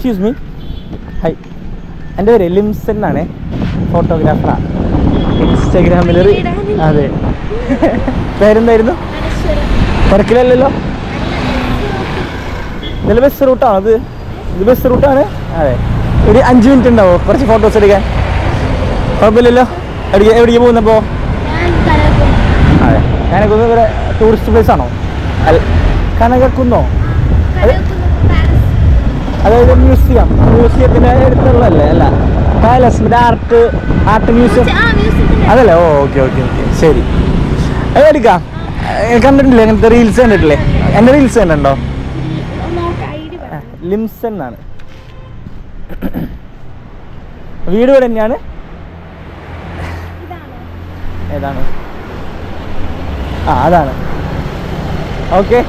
Excuse me high എന്റെ പേര് ലിംസൺ എന്നാണ്. ഫോട്ടോഗ്രാഫറാണ് ഇൻസ്റ്റാഗ്രാമിൽ അതെ. പേരെന്തായിരുന്നു? തിരക്കിലല്ലല്ലോ? ഇതിൽ ബസ് റൂട്ടാണ് അത്? ഇത് ബസ് റൂട്ടാണ് അതെ. ഒരു അഞ്ച് മിനിറ്റ് ഉണ്ടാവോ? കുറച്ച് ഫോട്ടോസ് എടുക്കാൻ. കുഴപ്പമില്ലല്ലോ? എവിടേക്ക് എവിടേക്ക് പോകുന്നപ്പോൾ അതെ. കനകുന്ന് ഇവിടെ ടൂറിസ്റ്റ് പ്ലേസ് ആണോ? അല്ല. കനകക്കുന്നോ? അത് അതായത് മ്യൂസിയം. മ്യൂസിയത്തിന്റെ അടുത്തുള്ളതല്ലേ? അല്ല. പാലസ് ആർട്ട് ആർട്ട് മ്യൂസിയം അതല്ലേ? ഓ ഓക്കെ ഓക്കെ ഓക്കെ. ശരി. അത് എടുക്കാം. കണ്ടിട്ടില്ലേ? അങ്ങനത്തെ റീൽസ് കണ്ടിട്ടില്ലേ? എന്റെ റീൽസ് കണ്ടോ ലിംസൺ എന്നാണ്. വീട് ഇവിടെ തന്നെയാണ്? ഏതാണ്? ആ അതാണ്. ഓക്കെ.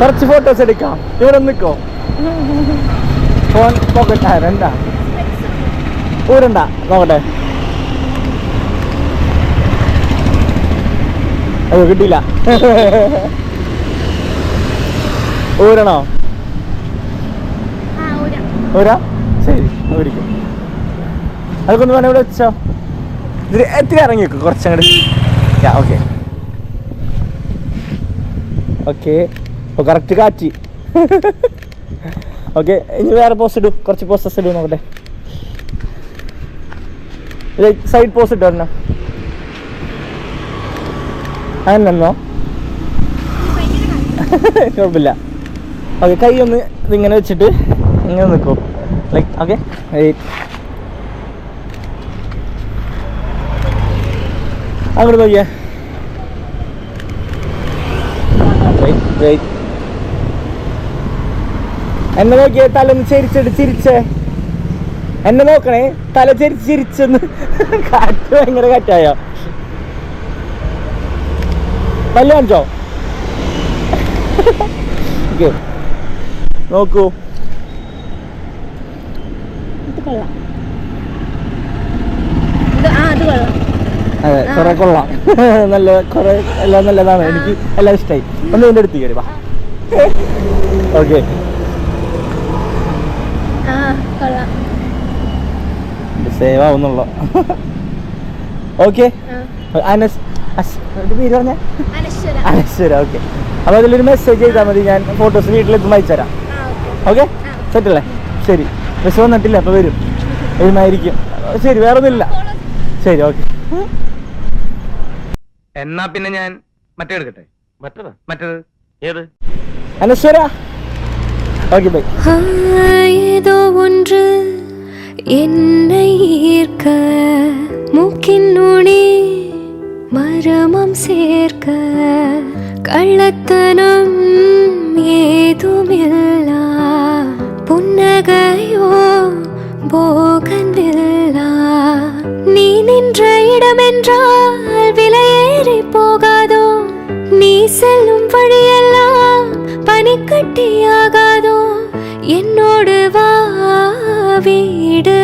കുറച്ച് ഫോട്ടോസ് എടുക്കാം. ഇവിടെ നിൽക്കോ? ഫോൺ പോക്കറ്റ് എന്താ? ഊരണ്ട നോക്കട്ടെ. അയ്യോ കിട്ടിയില്ല. ഊരണോ? ഊരാ. ശരി ഊരിക്കും. അതൊക്കെ പറഞ്ഞ ഇവിടെ വെച്ചോ. ഇതിൽ എത്തിരി ഇറങ്ങി വെക്കും കുറച്ചങ്ങോട്ട് ഓക്കെ. ഓക്കെ. കറക്റ്റ് കാച്ചി. ഓക്കെ ഇനി വേറെ പോസ്റ്റ് ഇടൂ. കുറച്ച് പോസ്റ്റസ് ഇടൂ നോക്കട്ടെ സൈഡ് പോസ്റ്റ് ഇട്ടോ ഒരെണ്ണം അങ്ങനെന്നോ കുഴപ്പമില്ല. ഓക്കെ കൈ ഒന്ന് ഇതിങ്ങനെ വെച്ചിട്ട് ഇങ്ങനെ നിൽക്കും ലൈക്ക് ഓക്കെ അങ്ങോട്ട് നോക്കിയാ. Wait wait. എന്നെ നോക്കിയേ തല ഒന്ന് ചിരിച്ചിട്ട് ചിരിച്ചേ. എന്നെ നോക്കണേ തല ചിരിച്ച് ചിരിച്ചെന്ന്. കാറ്റ് ഭയങ്കര കാറ്റായോ? പല്ല് കാണിച്ചോ? നോക്കൂ. അതെ കുറെ കൊള്ളാം. നല്ല കുറെ എല്ലാം നല്ലതാണ്. എനിക്ക് എല്ലാം ഇഷ്ടമായി ഒന്ന് എന്റെ അടുത്ത് കയറി വാ. ഓക്കെ. സേവ് ആവുന്നുള്ളൂ. ഓക്കെ അനശ്വര. ഓക്കെ അപ്പോൾ അതിലൊരു മെസ്സേജ് ചെയ്താൽ മതി ഞാൻ ഫോട്ടോസ് വീട്ടിലെത്തുമ്പോൾ അയച്ചു തരാം. ഓക്കെ സെറ്റല്ലേ ശരി. ബസ് വന്നിട്ടില്ല അപ്പോൾ വരും. വരുമായിരിക്കും. ശരി വേറെ ഒന്നുമില്ല ശരി ഓക്കെ എന്നാ പിന്നെ ഞാൻ മറ്റേ എടുക്കട്ടെ? മറ്റേതാ? മറ്റേത്? ഏത്? അനശ്വര. ഓക്കെ ബൈ ഹായ് என்னை ஈர்க்க மூக்கின் நுனி மரமம் சேர்க்க கள்ளத்தனம் ஏதுமில்லா புன்னகையோ போகந்தில்லா நீ நின்ற இடமென்றால் விலையேறி போகாதோ நீ செல்லும் வழியெல்லாம் பனிக்கட்டியாகாதோ என்னோடு வா வீடு